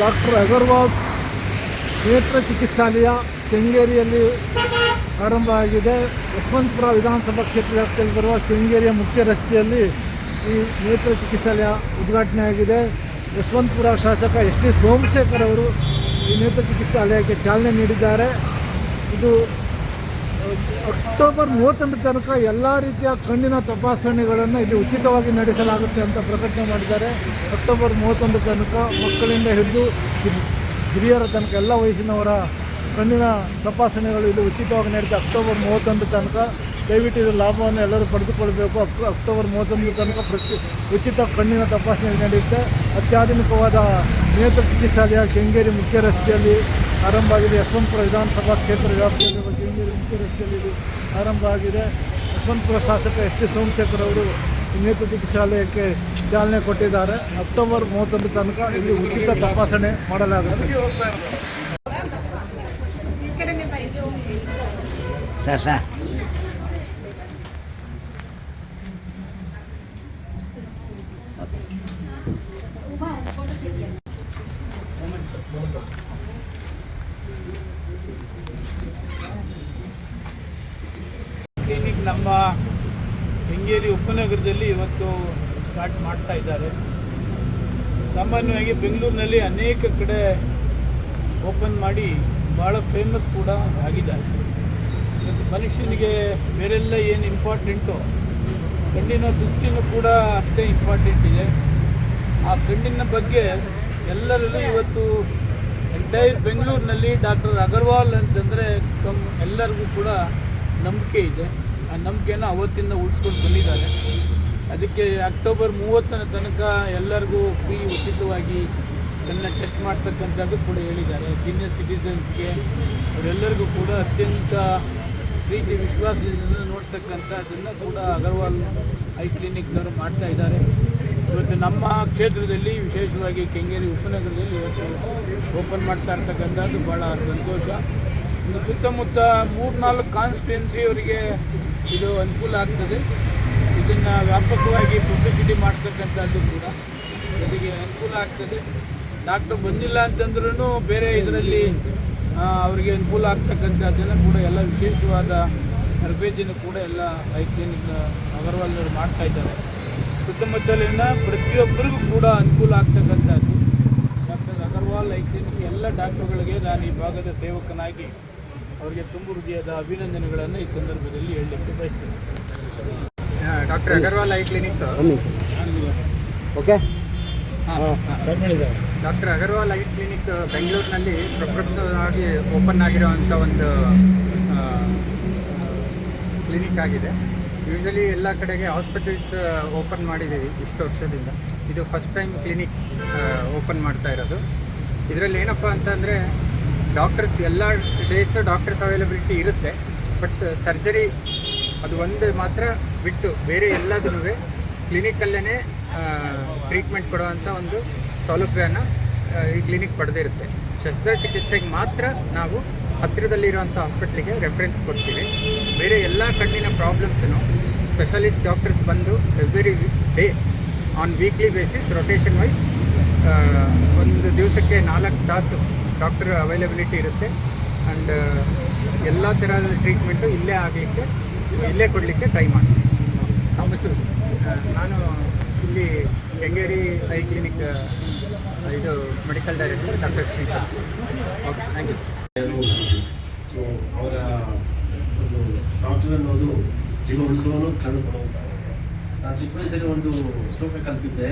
Doctor Agarwal's ನೇತ್ರ ಚಿಕಿತ್ಸಾಲಯ ಕೆಂಗೇರಿಯಲ್ಲಿ ಆರಂಭ ಆಗಿದೆ. ಯಶವಂತಪುರ ವಿಧಾನಸಭಾ ಕ್ಷೇತ್ರ ವ್ಯಾಪ್ತಿಯಲ್ಲಿ ಬರುವ ಕೆಂಗೇರಿಯ ಮುಖ್ಯ ರಸ್ತೆಯಲ್ಲಿ ಈ ನೇತ್ರ ಚಿಕಿತ್ಸಾಲಯ ಉದ್ಘಾಟನೆ ಆಗಿದೆ. ಯಶವಂತಪುರ ಶಾಸಕ ಎಸ್ ಟಿ ಸೋಮಶೇಖರ್ ಅವರು ಈ ನೇತ್ರ ಚಿಕಿತ್ಸಾಲಯಕ್ಕೆ ಚಾಲನೆ ನೀಡಿದ್ದಾರೆ. ಇದು ಅಕ್ಟೋಬರ್ ಮೂವತ್ತೊಂದರ ತನಕ ಎಲ್ಲ ರೀತಿಯ ಕಣ್ಣಿನ ತಪಾಸಣೆಗಳನ್ನು ಇಲ್ಲಿ ಉಚಿತವಾಗಿ ನಡೆಸಲಾಗುತ್ತೆ ಅಂತ ಪ್ರಕಟಣೆ ಮಾಡಿದ್ದಾರೆ. ಅಕ್ಟೋಬರ್ ಮೂವತ್ತೊಂದು ತನಕ ಮಕ್ಕಳಿಂದ ಹಿಡಿದು ಹಿರಿ- ಹಿರಿಯರ ತನಕ ಎಲ್ಲ ವಯಸ್ಸಿನವರ ಕಣ್ಣಿನ ತಪಾಸಣೆಗಳು ಇಲ್ಲಿ ಉಚಿತವಾಗಿ ನಡೆಯುತ್ತೆ ಅಕ್ಟೋಬರ್ ಮೂವತ್ತೊಂದು ತನಕ ದಯವಿಟ್ಟು ಇದರ ಲಾಭವನ್ನು ಎಲ್ಲರೂ ಪಡೆದುಕೊಳ್ಬೇಕು ಅಕ್, ಅಕ್ಟೋಬರ್ ಮೂವತ್ತೊಂದರ ತನಕ ಪ್ರತಿ, ಉಚಿತ ಕಣ್ಣಿನ ತಪಾಸಣೆ ನಡೆಯುತ್ತೆ. ಅತ್ಯಾಧುನಿಕವಾದ ನೇತ್ರ ಚಿಕಿತ್ಸಾಲಯ ಕೆಂಗೇರಿ ಮುಖ್ಯ ರಸ್ತೆಯಲ್ಲಿ ಆರಂಭ ಆಗಿದೆ. ಯಶವಂತಪುರ ವಿಧಾನಸಭಾ ಕ್ಷೇತ್ರ ವ್ಯಾಪ್ತಿಯಲ್ಲಿರುವ ರಸ್ತೆಯಲ್ಲಿ ಇದು ಆರಂಭ ಆಗಿದೆ. ಯಶವಂತಪುರ ಶಾಸಕ ಎಸ್ ಟಿ ಸೋಮಶೇಖರ್ ಅವರು ನೇತ್ರ ಚಿಕಿತ್ಸಾಲಯಕ್ಕೆ ಚಾಲನೆ ಕೊಟ್ಟಿದ್ದಾರೆ. ಅಕ್ಟೋಬರ್ ಮೂವತ್ತೊಂದು ತನಕ ಇಲ್ಲಿ ಉಚಿತ ತಪಾಸಣೆ ಮಾಡಲಾಗುತ್ತೆ ಸರ್ ಸರ್ ಕ್ಲಿನಿಕ್ ನಮ್ಮ ಉಪನಗರದಲ್ಲಿ ಇವತ್ತು ಸ್ಟಾರ್ಟ್ ಮಾಡ್ತಾ ಇದ್ದಾರೆ. ಸಾಮಾನ್ಯವಾಗಿ ಬೆಂಗಳೂರಿನಲ್ಲಿ ಅನೇಕ ಕಡೆ ಓಪನ್ ಮಾಡಿ ಭಾಳ ಫೇಮಸ್ ಕೂಡ ಆಗಿದ್ದಾರೆ. ಮನುಷ್ಯನಿಗೆ ಬೇರೆಲ್ಲ ಏನು ಇಂಪಾರ್ಟೆಂಟು ಕಣ್ಣಿನ ದೃಷ್ಟಿನೂ ಕೂಡ ಅಷ್ಟೇ ಇಂಪಾರ್ಟೆಂಟ್ ಇದೆ. ಆ ಕಣ್ಣಿನ ಬಗ್ಗೆ ಎಲ್ಲರಲ್ಲೂ ಇವತ್ತು ಎಂಟೈರ್ ಬೆಂಗಳೂರಿನಲ್ಲಿ ಡಾಕ್ಟರ್ ಅಗರ್ವಾಲ್ ಅಂತಂದರೆ ಕಮ್ ಎಲ್ಲರಿಗೂ ಕೂಡ ನಂಬಿಕೆ ಇದೆ. ಆ ನಂಬಿಕೆನ ಅವತ್ತಿಂದ ಉಳಿಸ್ಕೊಂಡು ಬಂದಿದ್ದಾರೆ. ಅದಕ್ಕೆ ಅಕ್ಟೋಬರ್ ಮೂವತ್ತನ ತನಕ ಎಲ್ಲರಿಗೂ ಫ್ರೀ ಉಚಿತವಾಗಿ ಕಣ್ಣ ಟೆಸ್ಟ್ ಮಾಡ್ತಕ್ಕಂಥದ್ದು ಕೂಡ ಹೇಳಿದ್ದಾರೆ. ಸೀನಿಯರ್ ಸಿಟಿಸನ್ಸ್ಗೆ ಅವರೆಲ್ಲರಿಗೂ ಕೂಡ ಅತ್ಯಂತ ಪ್ರೀತಿ, ವಿಶ್ವಾಸದಿಂದ ನೋಡ್ತಕ್ಕಂಥದ್ದನ್ನು ಕೂಡ ಅಗರ್ವಾಲ್ ಐ ಕ್ಲಿನಿಕ್ನವರು ಮಾಡ್ತಾ ಇದ್ದಾರೆ. ಇವತ್ತು ನಮ್ಮ ಕ್ಷೇತ್ರದಲ್ಲಿ ವಿಶೇಷವಾಗಿ ಕೆಂಗೇರಿ ಉಪನಗರದಲ್ಲಿ ಇವತ್ತು ಓಪನ್ ಮಾಡ್ತಾ ಇರ್ತಕ್ಕಂಥದ್ದು ಭಾಳ ಸಂತೋಷ. ಸುತ್ತಮುತ್ತ ಮೂರ್ನಾಲ್ಕು ಕಾನ್ಸ್ಟಿಟ್ಯೆನ್ಸಿ ಅವರಿಗೆ ಇದು ಅನುಕೂಲ ಆಗ್ತದೆ. ಇದನ್ನು ವ್ಯಾಪಕವಾಗಿ ಪಬ್ಲಿಸಿಟಿ ಮಾಡ್ತಕ್ಕಂಥದ್ದು ಕೂಡ ಜೊತೆಗೆ ಅನುಕೂಲ ಆಗ್ತದೆ. ಡಾಕ್ಟರ್ ಬಂದಿಲ್ಲ ಅಂತಂದ್ರೂ ಬೇರೆ ಇದರಲ್ಲಿ ಅವರಿಗೆ ಅನುಕೂಲ ಆಗ್ತಕ್ಕಂಥದ್ದನ್ನು ಕೂಡ ಎಲ್ಲ ವಿಶೇಷವಾದ ತರಬೇತಿಯನ್ನು ಕೂಡ ಎಲ್ಲ ಐ ಕ್ಲಿನಿಕ್ ಅಗರ್ವಾಲ್ನವರು ಮಾಡ್ತಾ ಇದ್ದಾರೆ. ಸುತ್ತಮುತ್ತಲಿನ ಪ್ರತಿಯೊಬ್ಬರಿಗೂ ಕೂಡ ಅನುಕೂಲ ಆಗ್ತಕ್ಕಂಥದ್ದು. ಡಾಕ್ಟರ್ ಅಗರ್ವಾಲ್ ಐ ಕ್ಲಿನಿಕ್ ಎಲ್ಲ ಡಾಕ್ಟರ್ಗಳಿಗೆ ನಾನು ಈ ಭಾಗದ ಸೇವಕನಾಗಿ ಅವರಿಗೆ ತುಂಬು ಹೃದಯದ ಅಭಿನಂದನೆಗಳನ್ನು ಈ ಸಂದರ್ಭದಲ್ಲಿ ಹೇಳಲಿಕ್ಕೆ ಬಯಸ್ತೇನೆ. Doctor Agarwal eye clinic. Okay? Doctor Agarwal eye clinic ಬೆಂಗಳೂರಿನಲ್ಲಿ ಪ್ರಪ್ರಥಮವಾಗಿ ಓಪನ್ ಆಗಿರುವಂಥ ಒಂದು ಕ್ಲಿನಿಕ್ ಆಗಿದೆ. ಯೂಶಲಿ ಎಲ್ಲ ಕಡೆಗೆ ಹಾಸ್ಪಿಟಲ್ಸ್ ಓಪನ್ ಮಾಡಿದ್ದೀವಿ ಇಷ್ಟು ವರ್ಷದಿಂದ. ಇದು ಫಸ್ಟ್ ಟೈಮ್ ಕ್ಲಿನಿಕ್ ಓಪನ್ ಮಾಡ್ತಾ ಇರೋದು. ಇದರಲ್ಲಿ ಏನಪ್ಪ ಅಂತಂದರೆ ಡಾಕ್ಟರ್ಸ್ ಎಲ್ಲ ಡೇಸ್ ಡಾಕ್ಟರ್ಸ್ ಅವೈಲಬಿಲಿಟಿ ಇರುತ್ತೆ. ಬಟ್ ಸರ್ಜರಿ ಅದು ಒಂದು ಮಾತ್ರ ಬಿಟ್ಟು ಬೇರೆ ಎಲ್ಲದೂ ಕ್ಲಿನಿಕಲ್ಲೇ ಟ್ರೀಟ್ಮೆಂಟ್ ಕೊಡುವಂಥ ಒಂದು ಸೌಲಭ್ಯನ ಈ ಕ್ಲಿನಿಕ್ ಪಡೆದಿರುತ್ತೆ. ಶಸ್ತ್ರಚಿಕಿತ್ಸೆಗೆ ಮಾತ್ರ ನಾವು ಹತ್ತಿರದಲ್ಲಿರುವಂಥ ಹಾಸ್ಪಿಟ್ಲಿಗೆ ರೆಫರೆನ್ಸ್ ಕೊಡ್ತೀವಿ. ಬೇರೆ ಎಲ್ಲ ಕಣ್ಣಿನ ಪ್ರಾಬ್ಲಮ್ಸನ್ನು ಸ್ಪೆಷಲಿಸ್ಟ್ ಡಾಕ್ಟರ್ಸ್ ಬಂದು every day on weekly basis rotation wise ಒಂದು ದಿವಸಕ್ಕೆ ನಾಲ್ಕು ತಾಸು ಡಾಕ್ಟರ್ ಅವೈಲಬಿಲಿಟಿ ಇರುತ್ತೆ. ಆ್ಯಂಡ್ ಎಲ್ಲ ಥರದ ಟ್ರೀಟ್ಮೆಂಟು ಇಲ್ಲೇ ಆಗಲಿಕ್ಕೆ ಇಲ್ಲೇ ಕೊಡಲಿಕ್ಕೆ ಟ್ರೈ ಮಾಡ್ತೀನಿ ನಮ್ಮ ಹೆಸರು ನಾನು ಇಲ್ಲಿ ಕೆಂಗೇರಿ ಐ ಕ್ಲಿನಿಕ್ ಇದು medical director doctor Srikanth. Okay thank you so ಅವರ ಒಂದು ಡಾಕ್ಟರ್ ಅನ್ನೋದು ಜೀವ ಉಳಿಸುವ ಕಂಡುಕೊಳ್ಳುವಂಥ ನಾನು ಚಿಕ್ಕ ವಯಸ್ಸಲ್ಲಿ ಒಂದು ಶ್ಲೋಕ ಕಲ್ತಿದ್ದೆ,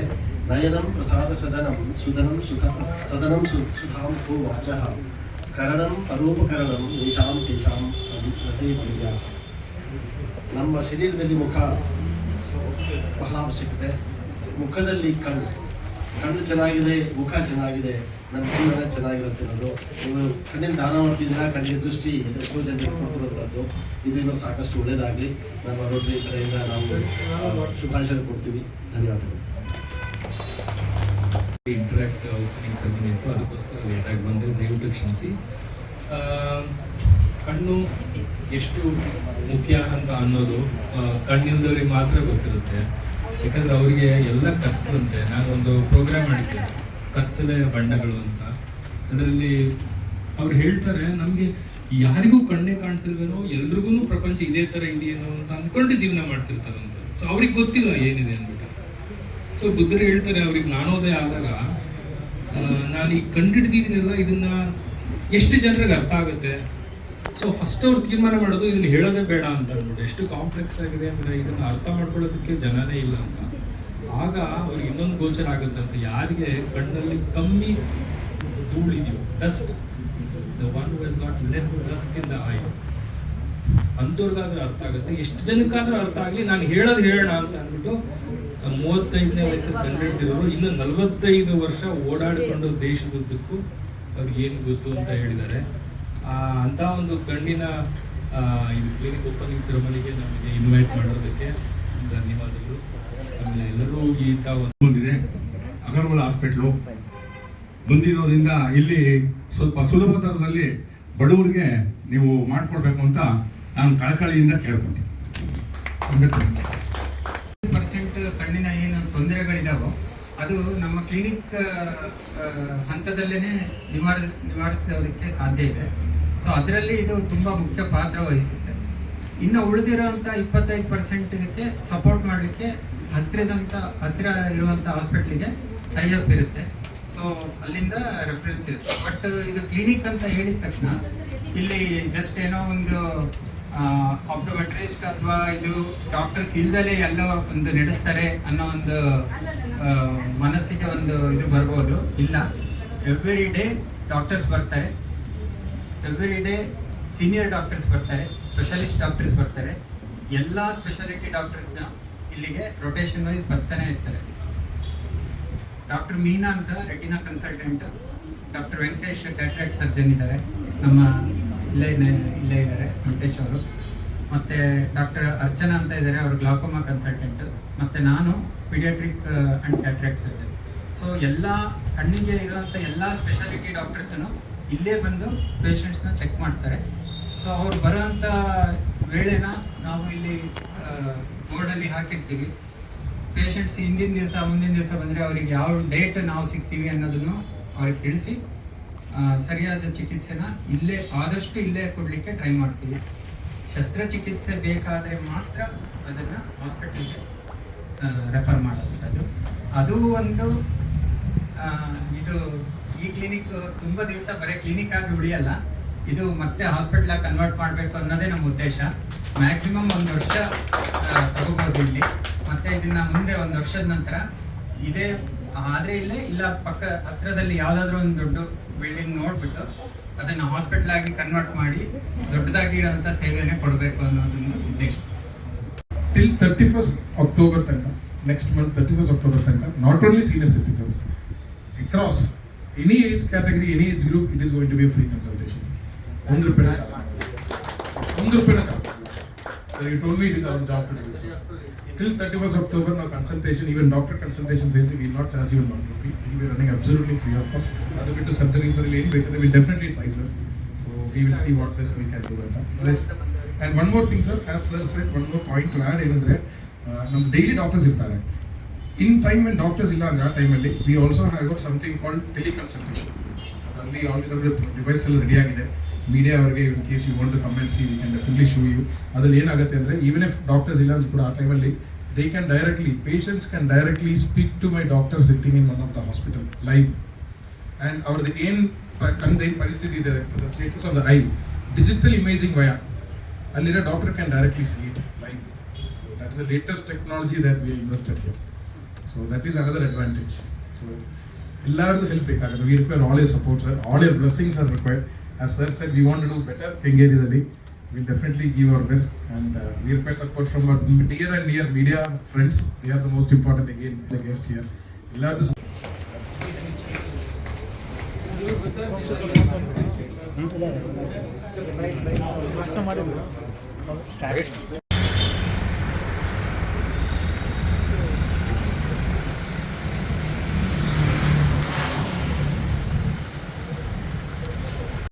ನಯನಂ ಪ್ರಸಾದ ಸದನಂ, ಸುಧನಂ ಸುಧ ಸದನಂ ಸು ಸುಧಾಂ ಭೂ ವಾಚಃ, ಕರಣಂ ಅರೂಪಕರಣಂ ಯಶಾಂ ತೇಷಾಂ ಅಭಿತ್ರತೆ ಮಂಡ್ಯ ನಮ್ಮ ಶರೀರದಲ್ಲಿ ಮುಖ ಬಹಳ ಅವಶ್ಯಕತೆ, ಮುಖದಲ್ಲಿ ಕಣ್ಣು. ಕಣ್ಣು ಚೆನ್ನಾಗಿದೆ, ಮುಖ ಚೆನ್ನಾಗಿದೆ, ನನ್ನ ಜೀವನ ಚೆನ್ನಾಗಿರುತ್ತೆ ಅನ್ನೋದು. ನೀವು ಕಣ್ಣಿನ ದಾನ ಮಾಡ್ತಿದ್ದೀರಾ ಕಣ್ಣಿಗೆ ದೃಷ್ಟಿ ಎಷ್ಟೋ ಜನರಿಗೆ ಕೊಡ್ತಿರುವಂಥದ್ದು. ಇದೇನೋ ಸಾಕಷ್ಟು ಒಳ್ಳೇದಾಗಲಿ. ನಮ್ಮ ರೋಟರಿ ಕಡೆಯಿಂದ ನಾವು ಶುಭಾಶಯ ಕೊಡ್ತೀವಿ. ಧನ್ಯವಾದಗಳು. ಇಂಟ್ರಾಕ್ಟ್ ಓಪನಿಂಗ್ ಸೆರೆಮನಿ ಇತ್ತು ಅದಕ್ಕೋಸ್ಕರ ಲೇಟಾಗಿ ಬಂದೆ. ದಯವಿಟ್ಟು ಕ್ಷಮಿಸಿ. ಕಣ್ಣು ಎಷ್ಟು ಮುಖ್ಯ ಅಂತ ಅನ್ನೋದು ಕಣ್ಣಿಲ್ದವ್ರಿಗೆ ಮಾತ್ರ ಗೊತ್ತಿರುತ್ತೆ. ಯಾಕಂದ್ರೆ ಅವರಿಗೆ ಎಲ್ಲ ಕತ್ತಲಂತೆ ನಾನು ಒಂದು ಪ್ರೋಗ್ರಾಮ್ ಮಾಡಿದ್ದೆ. ಕತ್ತಲೆ ಬಣ್ಣಗಳು ಅಂತ. ಅದರಲ್ಲಿ ಅವ್ರು ಹೇಳ್ತಾರೆ, ನಮಗೆ ಯಾರಿಗೂ ಕಣ್ಣೇ ಕಾಣಿಸಿಲ್ವೇನೋ, ಎಲ್ರಿಗೂ ಪ್ರಪಂಚ ಇದೇ ಥರ ಇದೆಯೇನೋ ಅಂತ ಅಂದ್ಕೊಂಡು ಜೀವನ ಮಾಡ್ತಿರ್ತಾರಂತ ಸೊ ಅವ್ರಿಗೆ ಗೊತ್ತಿಲ್ಲ ಏನಿದೆ ಅಂದ್ಬಿಟ್ಟು. ಸೊ ಬುದ್ಧರು ಹೇಳ್ತಾರೆ, ಅವ್ರಿಗೆ ಜ್ಞಾನೋದಯ ಆದಾಗ ನಾನು ಈಗ ಕಂಡುಹಿಡ್ದಿದ್ದೀನಲ್ಲ ಇದನ್ನ ಎಷ್ಟು ಜನರಿಗೆ ಅರ್ಥ ಆಗುತ್ತೆ? ಸೊ ಫಸ್ಟ್ ಅವ್ರು ತೀರ್ಮಾನ ಮಾಡೋದು ಇದನ್ನ ಹೇಳೋದೇ ಬೇಡ ಅಂತ ಅಂದ್ಬಿಟ್ಟು ಎಷ್ಟು ಕಾಂಪ್ಲೆಕ್ಸ್ ಆಗಿದೆ ಅಂದ್ರೆ ಇದನ್ನ ಅರ್ಥ ಮಾಡ್ಕೊಳ್ಳೋದಕ್ಕೆ ಜನನೇ ಇಲ್ಲ ಅಂತ. ಆಗ ಅವ್ರಿಗೆ ಇನ್ನೊಂದು ಗೋಚರ ಆಗುತ್ತಂತೆ ಯಾರಿಗೆ ಕಣ್ಣಲ್ಲಿ ಕಮ್ಮಿ ಧೂಳಿದೆಯೋ dust the one who not less dust in the eye ಅಂಥವ್ರಿಗಾದ್ರೂ ಅರ್ಥ ಆಗುತ್ತೆ. ಎಷ್ಟು ಜನಕ್ಕಾದ್ರೂ ಅರ್ಥ ಆಗಲಿ, ನಾನು ಹೇಳೋದು ಹೇಳೋಣ ಅಂತ ಅಂದ್ಬಿಟ್ಟು ಮೂವತ್ತೈದನೇ ವಯಸ್ಸಲ್ಲಿ ಕಂಡುಹಿಡ್ದಿರೋರು ಇನ್ನು ನಲವತ್ತೈದು ವರ್ಷ ಓಡಾಡಿಕೊಂಡು ದೇಶದುದ್ದಕ್ಕೂ ಅವ್ರಿಗೆ ಏನು ಗೊತ್ತು ಅಂತ ಹೇಳಿದ್ದಾರೆ. ಅಂಥ ಒಂದು ಕಣ್ಣಿನ ಇದು ಕ್ಲಿನಿಕ್ ಓಪನಿಂಗ್ ಸೆರೆಮನಿಗೆ ನಮಗೆ ಇನ್ವೈಟ್ ಮಾಡೋದಕ್ಕೆ ಧನ್ಯವಾದಗಳು. ಆಮೇಲೆ ಎಲ್ಲರೂ ಈ ಒಂದು ಬಂದಿದೆ. ಅಗರ್ವಾಲ್ ಹಾಸ್ಪಿಟ್ಲು. ಬಂದಿರೋದ್ರಿಂದ ಇಲ್ಲಿ ಸ್ವಲ್ಪ ಸುಲಭ ದರದಲ್ಲಿ ಬಡವರಿಗೆ ನೀವು ಮಾಡಿಕೊಡ್ಬೇಕು ಅಂತ ನಾನು ಕಳಕಳಿಯಿಂದ ಕೇಳ್ಕೊತೀನಿ. ಪರ್ಸೆಂಟ್ ಕಣ್ಣಿನ ಏನು ತೊಂದರೆಗಳಿದಾವೋ ಅದು ನಮ್ಮ ಕ್ಲಿನಿಕ್ ಹಂತದಲ್ಲೇ ನಿವಾರ ನಿವಾರಿಸೋದಕ್ಕೆ ಸಾಧ್ಯ ಇದೆ. ಸೊ ಅದರಲ್ಲಿ ಇದು ತುಂಬ ಮುಖ್ಯ ಪಾತ್ರ ವಹಿಸುತ್ತೆ. ಇನ್ನು ಉಳಿದಿರೋಂಥ ಇಪ್ಪತ್ತೈದು ಪರ್ಸೆಂಟ್ ಇದಕ್ಕೆ ಸಪೋರ್ಟ್ ಮಾಡಲಿಕ್ಕೆ ಹತ್ತಿರದಂಥ ಹತ್ತಿರ ಇರುವಂಥ ಹಾಸ್ಪಿಟ್ಲಿಗೆ ಟೈಅಪ್ ಇರುತ್ತೆ. ಸೊ ಅಲ್ಲಿಂದ ರೆಫರೆನ್ಸ್ ಇರುತ್ತೆ. ಬಟ್ ಇದು ಕ್ಲಿನಿಕ್ ಅಂತ ಹೇಳಿದ ತಕ್ಷಣ ಇಲ್ಲಿ ಜಸ್ಟ್ ಏನೋ ಒಂದು ಆಪ್ಟೋಮೆಟ್ರಿಸ್ಟ್ ಅಥವಾ ಇದು ಡಾಕ್ಟರ್ಸ್ ಇಲ್ದಲೇ ಎಲ್ಲ ಒಂದು ನಡೆಸ್ತಾರೆ ಅನ್ನೋ ಒಂದು ಮನಸ್ಸಿಗೆ ಒಂದು ಇದು ಬರ್ಬೋದು. ಇಲ್ಲ. ಎವ್ರಿ ಡೇ ಡಾಕ್ಟರ್ಸ್ ಬರ್ತಾರೆ. ಎವ್ರಿ ಡೇ ಸೀನಿಯರ್ ಡಾಕ್ಟರ್ಸ್ ಬರ್ತಾರೆ ಸ್ಪೆಷಲಿಸ್ಟ್ ಡಾಕ್ಟರ್ಸ್ ಬರ್ತಾರೆ. ಎಲ್ಲ ಸ್ಪೆಷಾಲಿಟಿ ಡಾಕ್ಟರ್ಸ್ನ ಇಲ್ಲಿಗೆ ರೊಟೇಷನ್ ವೈಸ್ ಬರ್ತಾನೆ ಇರ್ತಾರೆ. ಡಾಕ್ಟರ್ ಮೀನಾ ಅಂತ retina consultant doctor Venkatesh cataract surgeon ಇದ್ದಾರೆ. ನಮ್ಮ ಇಲ್ಲೇ ಇಲ್ಲೇ ಇದ್ದಾರೆ ವೆಂಕಟೇಶ್ ಅವರು. ಮತ್ತು ಡಾಕ್ಟರ್ ಅರ್ಚನಾ ಅಂತ ಇದ್ದಾರೆ, ಅವರು ಗ್ಲಾಕೋಮಾ ಕನ್ಸಲ್ಟೆಂಟ್ ಮತ್ತು ನಾನು paediatric and cataract surgeon so ಎಲ್ಲ ಕಣ್ಣಿಗೆ ಇರುವಂಥ ಎಲ್ಲ ಸ್ಪೆಷಾಲಿಟಿ ಡಾಕ್ಟರ್ಸನ್ನು ಇಲ್ಲೇ ಬಂದು ಪೇಷಂಟ್ಸ್ನ ಚೆಕ್ ಮಾಡ್ತಾರೆ. ಸೊ ಅವ್ರು ಬರೋಂಥ ವೇಳೆನ ನಾವು ಇಲ್ಲಿ ಬೋರ್ಡಲ್ಲಿ ಹಾಕಿರ್ತೀವಿ. ಪೇಷಂಟ್ಸ್ ಹಿಂದಿನ ದಿವಸ, ಮುಂದಿನ ದಿವಸ ಬಂದರೆ ಅವರಿಗೆ ಯಾವ ಡೇಟ್ ನಾವು ಸಿಗ್ತೀವಿ ಅನ್ನೋದನ್ನು ಅವ್ರಿಗೆ ತಿಳಿಸಿ ಸರಿಯಾದ ಚಿಕಿತ್ಸೆನ ಇಲ್ಲೇ, ಆದಷ್ಟು ಇಲ್ಲೇ ಕೊಡಲಿಕ್ಕೆ ಟ್ರೈ ಮಾಡ್ತೀವಿ. ಶಸ್ತ್ರಚಿಕಿತ್ಸೆ ಬೇಕಾದರೆ ಮಾತ್ರ ಅದನ್ನು ಹಾಸ್ಪಿಟಲ್ಗೆ ರೆಫರ್ ಮಾಡುವಂಥದ್ದು ಅದು ಒಂದು ಇದು ಈ ಕ್ಲಿನಿಕ್ ತುಂಬ ದಿವಸ ಬರೀ ಕ್ಲಿನಿಕ್ ಆಗಿ ಉಳಿಯಲ್ಲ. ಇದು ಮತ್ತೆ ಹಾಸ್ಪಿಟ್ಲ್ ಆಗಿ ಕನ್ವರ್ಟ್ ಮಾಡಬೇಕು ಅನ್ನೋದೇ ನಮ್ಮ ಉದ್ದೇಶ. ಮ್ಯಾಕ್ಸಿಮಮ್ ಒಂದು ವರ್ಷ ತಗೋಬೋದು ಇಲ್ಲಿ. ಮತ್ತೆ ಇದನ್ನ ಮುಂದೆ ಒಂದು ವರ್ಷದ ನಂತರ ಇದೇ, ಆದರೆ ಇಲ್ಲೇ, ಇಲ್ಲ ಪಕ್ಕ ಹತ್ರದಲ್ಲಿ ಯಾವುದಾದ್ರೂ ಒಂದು ದೊಡ್ಡ ಬಿಲ್ಡಿಂಗ್ ನೋಡ್ಬಿಟ್ಟು ಅದನ್ನ ಹಾಸ್ಪಿಟಲ್ ಆಗಿ ಕನ್ವರ್ಟ್ ಮಾಡಿ ದೊಡ್ಡದಾಗಿರೋಂಥ ಸೇವೆನೇ ಕೊಡಬೇಕು ಅನ್ನೋದೊಂದು ಉದ್ದೇಶ. Till 31st ಅಕ್ಟೋಬರ್ ತನಕ next month thirty first October ತನಕ not only senior citizens across any age category any age group it is going to be free consultation ಒಂದು ರೂಪಾಯಿನ ಚಾರ್ಜ್ ಒಂದು ರೂಪಾಯಿನ charge sir it only it is our job to do till thirty first October ನಾವು consultation even doctor consultation ಸೇರಿಸಿ will not charge even one rupee it be running absolutely free of cost ಅದು ಬಿಟ್ಟು surgeries ಅಲ್ಲಿ ಏನು ಬೇಕಾದ್ರೆ will definitely try sir so we will see what best we can do ಅಂತ and one more thing sir as sir set one more point to add ಏನಂದರೆ ನಮ್ಮ daily doctors ಇರ್ತಾರೆ in time ಅಲ್ಲಿ doctors ಇಲ್ಲ ಅಂದ್ರೆ ಆ ಟೈಮಲ್ಲಿ we also have got something called teleconsultation ಅದರಲ್ಲಿ ಆಲ್ರೆಡಿ ಡಿವೈಸ್ ಎಲ್ಲ ರೆಡಿ ಆಗಿದೆ. ಮೀಡಿಯಾ ಅವರಿಗೆ in case you want to comment see we can definitely show you ಅದ್ರಲ್ಲಿ ಏನಾಗುತ್ತೆ ಅಂದರೆ ಈವನ್ ಇಫ್ ಡಾಕ್ಟರ್ಸ್ ಇಲ್ಲ ಅಂದ್ರೂ ಕೂಡ ಆ ಟೈಮಲ್ಲಿ they can directly patients can directly speak to my doctor sitting in one of the hospital live and ಅವ್ರದ್ದು ಏನು ಏನು ಪರಿಸ್ಥಿತಿ ಇದೆ the status of the eye digital imaging via ಅಲ್ಲಿರೋ doctor can directly see it live so that is the latest technology that we invested here so that is another advantage so ಎಲ್ಲರದ್ದು help ಬೇಕಾಗುತ್ತೆ we require all your support sir all your blessings are required as sir sir we want to do better ಹೆಂಗೇರಿದಲ್ಲಿ will definitely give our best and we require support from our dear and near media friends they are the most important again the guest here ಎಲ್ಲರದ್ದು ಪ್ರಶ್ನೆ ಮಾಡಿದ್ರು